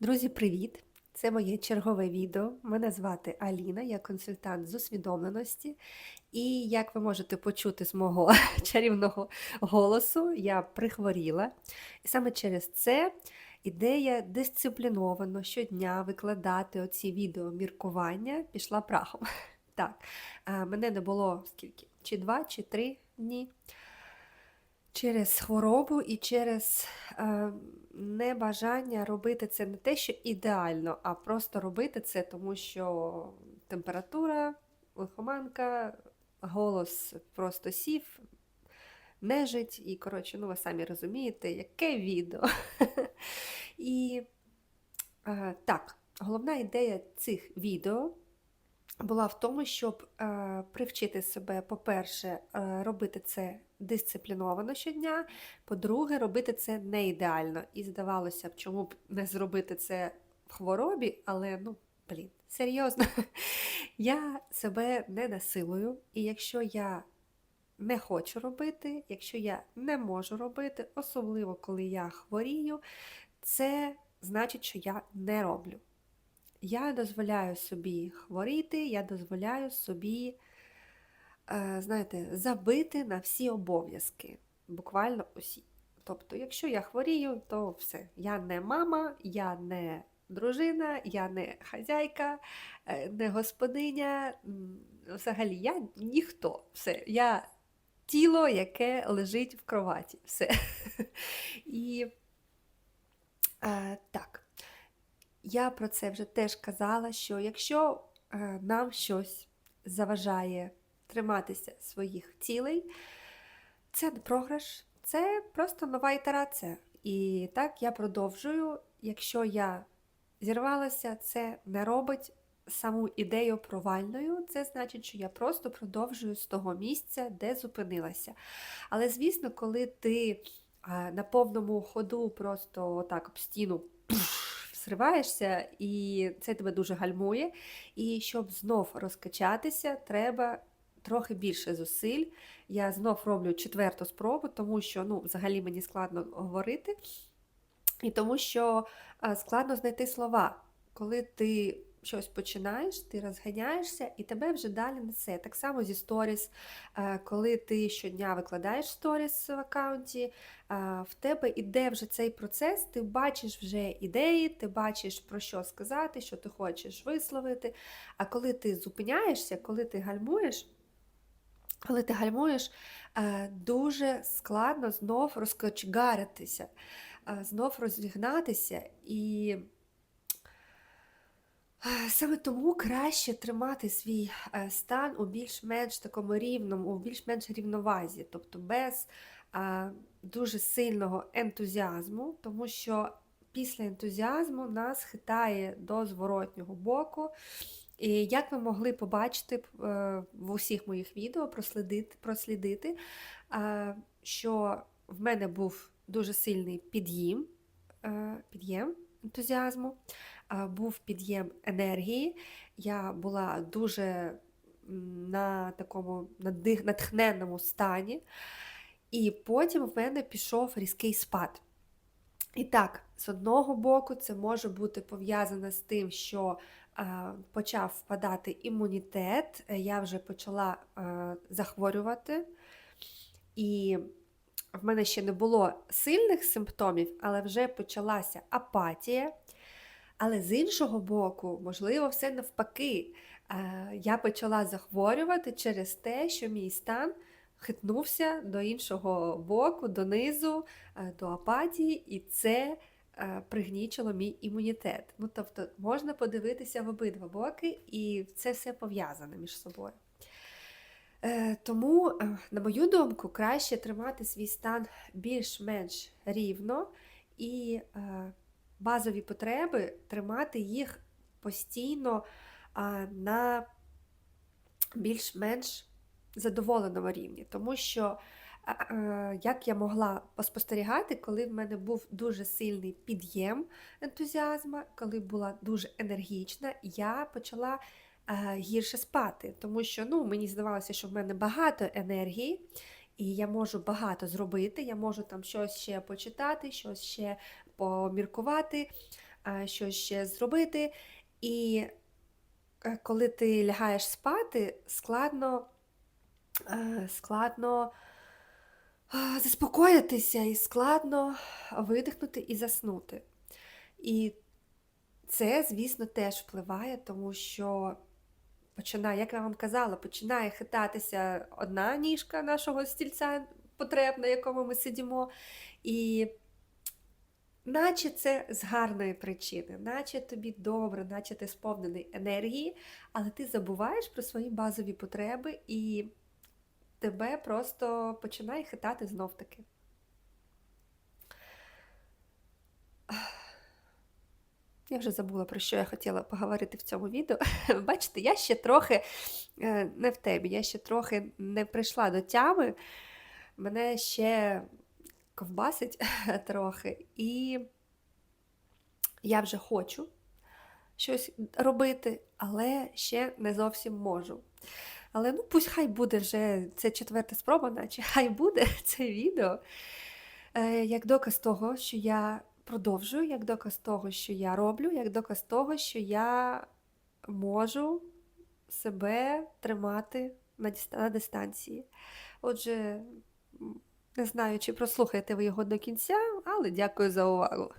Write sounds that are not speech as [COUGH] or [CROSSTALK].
Друзі, привіт! Це моє чергове відео. Мене звати Аліна, я консультант з усвідомленості. І як ви можете почути з мого [LAUGHS] чарівного голосу, я прихворіла. І саме через це ідея дисципліновано щодня викладати оці відео міркування пішла прахом. [LAUGHS] Так, мене не було скільки? Чи два, чи три дні. Через хворобу і через е, небажання робити це не те, що ідеально, а просто робити це, тому що температура, лихоманка, голос просто сів, нежить, і, коротше, ну ви самі розумієте, яке відео. [LAUGHS] І е, так, головна ідея цих відео була в тому, щоб е, привчити себе, по-перше, е, робити це дисципліновано щодня, по-друге, робити це не ідеально. І здавалося б, чому б не зробити це в хворобі, але ну, блін, серйозно, [LAUGHS] я себе не насилую, і якщо я не хочу робити, якщо я не можу робити, особливо коли я хворію, це значить, що я не роблю. Я дозволяю собі хворіти, я дозволяю собі, е, знаєте, забити на всі обов'язки, буквально усі. Тобто, якщо я хворію, то все. Я не мама, я не дружина, я не хазяйка, е, не господиня. Взагалі, я ніхто. Все. Я тіло, яке лежить в кроваті. Все. [LAUGHS] І е, так. Я про це вже теж казала, що якщо е, нам щось заважає триматися своїх цілей, це не програш, це просто нова ітерація. І так я продовжую. Якщо я зірвалася, це не робить саму ідею провальною. Це значить, що я просто продовжую з того місця, де зупинилася. Але, звісно, коли ти е, на повному ходу просто отак об стіну зриваєшся, і це тебе дуже гальмує. І щоб знов розкачатися, треба трохи більше зусиль. Я знов роблю четверту спробу, тому що ну, взагалі мені складно говорити, і тому що складно знайти слова. Коли ти щось починаєш, ти розганяєшся і тебе вже далі несе. Так само зі сторіс, е, коли ти щодня викладаєш сторіс в аккаунті, е, в тебе іде вже цей процес, ти бачиш вже ідеї, ти бачиш про що сказати, що ти хочеш висловити. А коли ти зупиняєшся, коли ти гальмуєш, коли ти гальмуєш, е, дуже складно знов розкочгаритися, знов розігнатися і. Саме тому краще тримати свій е, стан у більш-менш такому рівному, у більш-менш рівновазі, тобто без а, дуже сильного ентузіазму, тому що після ентузіазму нас хитає до зворотнього боку. І як ви могли побачити е, в усіх моїх відео, прослідити, прослідити що в мене був дуже сильний е, під'єм ентузіазму був під'єм енергії. Я була дуже на такому натхненному стані, і потім в мене пішов різкий спад. І так, з одного боку, це може бути пов'язано з тим, що е, почав впадати імунітет, я вже почала е, захворювати, і в мене ще не було сильних симптомів, але вже почалася апатія. Але з іншого боку, можливо, все навпаки. Я почала захворювати через те, що мій стан хитнувся до іншого боку, донизу, до апатії, і це пригнічило мій імунітет. Ну, тобто, можна подивитися в обидва боки, і це все пов'язане між собою. Е, тому, е, на мою думку, краще тримати свій стан більш-менш рівно і е, базові потреби, тримати їх постійно на більш-менш задоволеному рівні. Тому що, як я могла поспостерігати, коли в мене був дуже сильний під'єм ентузіазму, коли була дуже енергічна, я почала гірше спати, тому що ну, мені здавалося, що в мене багато енергії. І я можу багато зробити, я можу там щось ще почитати, щось ще поміркувати. а, щось ще зробити. І е, коли ти лягаєш спати, складно, е, складно заспокоїтися і складно видихнути і заснути. І це, звісно, теж впливає, тому що починає, як я вам казала, починає хитатися одна ніжка нашого стільця потреб, на якому ми сидимо. І наче це з гарної причини, наче тобі добре, наче ти сповнений енергії, але ти забуваєш про свої базові потреби і тебе просто починає хитати знов таки. [SIGHS] Я вже забула, про що я хотіла поговорити в цьому відео. [LAUGHS] Бачите, я ще трохи е, не в темі, я ще трохи не прийшла до тями, мене ще ковбасить [LAUGHS] трохи, і я вже хочу щось робити, але ще не зовсім можу. Але ну пусть хай буде вже це четверта спроба, наче хай буде [LAUGHS] це відео е, як доказ того, що я продовжую, як доказ того, що я роблю, як доказ того, що я можу себе тримати на, дистанції. Отже, не знаю, чи прослухаєте ви його до кінця, але дякую за увагу.